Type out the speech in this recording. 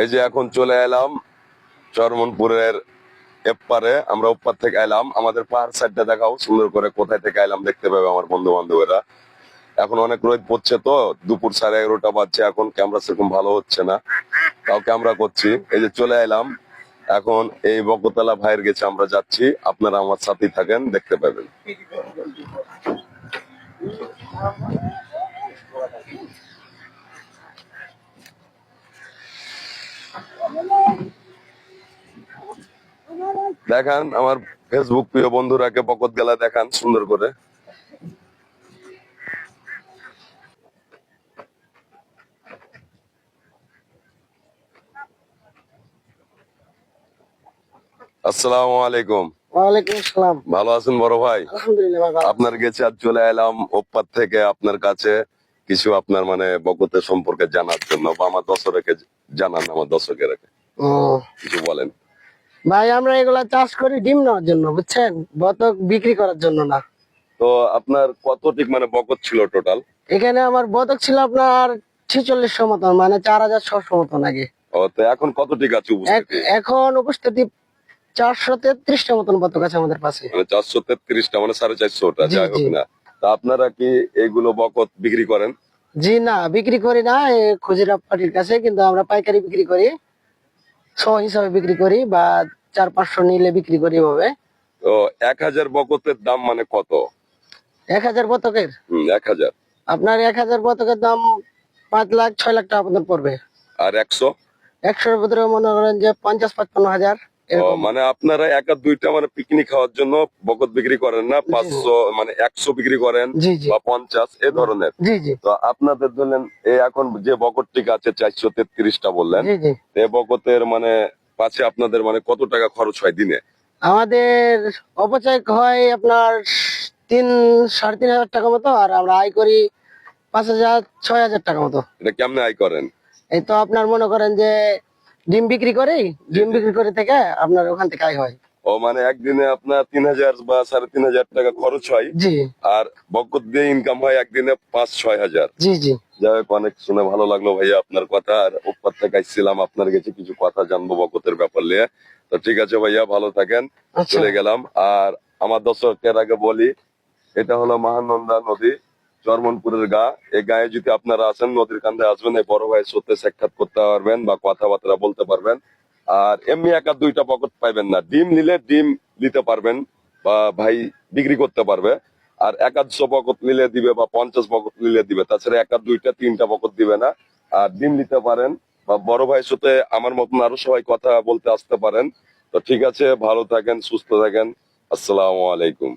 এই যে এখন চলে এলাম চরমনপুরের এপারে। আমরা ওপার থেকে এলাম। আমাদের পাহাড় সাইডটা দেখাও, সুন্দর করে কোথায় থেকে এলাম দেখতে পাবে আমার বন্ধু বান্ধবেরা এখন অনেক রোদ পড়ছে তো, দুপুর সাড়ে এগারোটা বাজছে এখন ক্যামেরা সেরকম ভালো হচ্ছে না। তাও ক্যামেরা করছি। এই যে চলে এলাম। এখন এই বকতলা ভাইয়ের গেছে আমরা যাচ্ছি। আপনারা আমার সাথেই থাকেন, দেখতে পাবেন। দেখান আমার ফেসবুক প্রিয় বন্ধুরাকে বকত গেলা দেখান সুন্দর করে। আসসালামু আলাইকুম। ওয়ালাইকুম আসসালাম। ভালো আছেন বড় ভাই? আলহামদুলিল্লাহ আপনার গেছে আর চলে এলাম ওপার থেকে আপনার কাছে কিছু আপনার মানে বকতের সম্পর্কে জানার জন্য বা আমার দর্শককে জানান আমার দর্শকেরা কিছু বলেন। ভাই আমরা এগুলা চাষ করি ডিম নেওয়ার জন্য বুঝছেন? বতক বিক্রি করার জন্য না। তো আপনার কতটিক মানে বকত ছিল টোটাল এখানে আমার বতক ছিল আপনার ছিচল্লিশশো মতন মানে চার হাজার ছশো মতন আগে। ও তো এখন কতটিক আছে উপস্থিতি? এখন উপস্থিতি চারশো তেত্রিশটা মতন বতক আছে আমাদের পাশে। মানে চারশো তেত্রিশটা মানে সাড়ে চারশোটা যাই হোক না। তা আপনারা কি এগুলো বকত বিক্রি করেন? জি না বিক্রি করি না খুচরা পাটির কাছে কিন্তু আমরা পাইকারি বিক্রি করি ছ হিসাবে বিক্রি করি বা চার পাঁচশো নিলে বিক্রি করি এভাবে। তো এক হাজার বকতের দাম মানে কত? এক হাজার বতকের? এক হাজার। আপনার এক হাজার বতকের দাম পাঁচ লাখ ছয় লাখ টাকা পর্যন্ত পড়বে। আর একশো? একশোর ভিতরে মনে করেন যে পঞ্চাশ পাঁচপান্ন হাজার মানে আপনারা এক আর দুইটা মানে পিকনিক খাওয়ার জন্য বকত বিক্রি করেন না? পাঁচশো মানে একশো বিক্রি করেন বা পঞ্চাশ এ ধরনের। তো আপনাদের ধরলেন এই এখন যে বকটটিক আছে চারশো তেত্রিশটা বললেন এ বকতের মানে পাশে আপনাদের মানে কত টাকা খরচ হয় দিনে? আমাদের অপচয় হয় আপনার তিন সাড়ে তিন হাজার টাকা মতো আর আমরা আয় করি পাঁচ হাজার ছয় হাজার টাকা মতো। এটা কেমনে আয় করেন? এই তো আপনার মনে করেন যে ডিম বিক্রি করি ডিম বিক্রি করে থেকে আপনার ওখান থেকে আয় হয়। ও মানে একদিনে আপনার তিন হাজার বা সাড়ে তিন হাজার টাকা খরচ হয়। আর বকত দিয়ে ইনকাম হয় একদিনে পাঁচ ছয় হাজার। জি জি। যাই হোক অনেক শুনে ভালো লাগল ভাইয়া আপনার কথা। আর উপর থেকে আসছিলাম আপনার কাছে কিছু কথা জানব বকতের ব্যাপার নিয়ে। তো ঠিক আছে ভাইয়া ভালো থাকেন। আচ্ছা। চলে গেলাম। আর আমার দর্শকের আগে বলি এটা হলো মহানন্দা নদী চরমনপুরের গা। এই গায়ে যদি আপনারা আসেন নদীর কান্দে আসবেন এই বড় ভাইয়ের সাথে সাক্ষাৎ করতে পারবেন বা কথাবার্তা বলতে পারবেন। আর এমনি একা দুইটা পকেট পাইবেন না। ডিম নিলে ডিম নিতে পারবেন বা ভাই বিক্রি করতে পারবে। আর একাদশো পকত নিলে দিবে বা পঞ্চাশ পকত নিলে দিবে। তাছাড়া একা দুইটা, তিনটা পকত দিবে না। আর ডিম নিতে পারেন বা বড় ভাইয়ের সাথে আমার মতন আরও সবাই কথা বলতে আসতে পারেন। তো ঠিক আছে, ভালো থাকেন, সুস্থ থাকেন। আসসালামু আলাইকুম।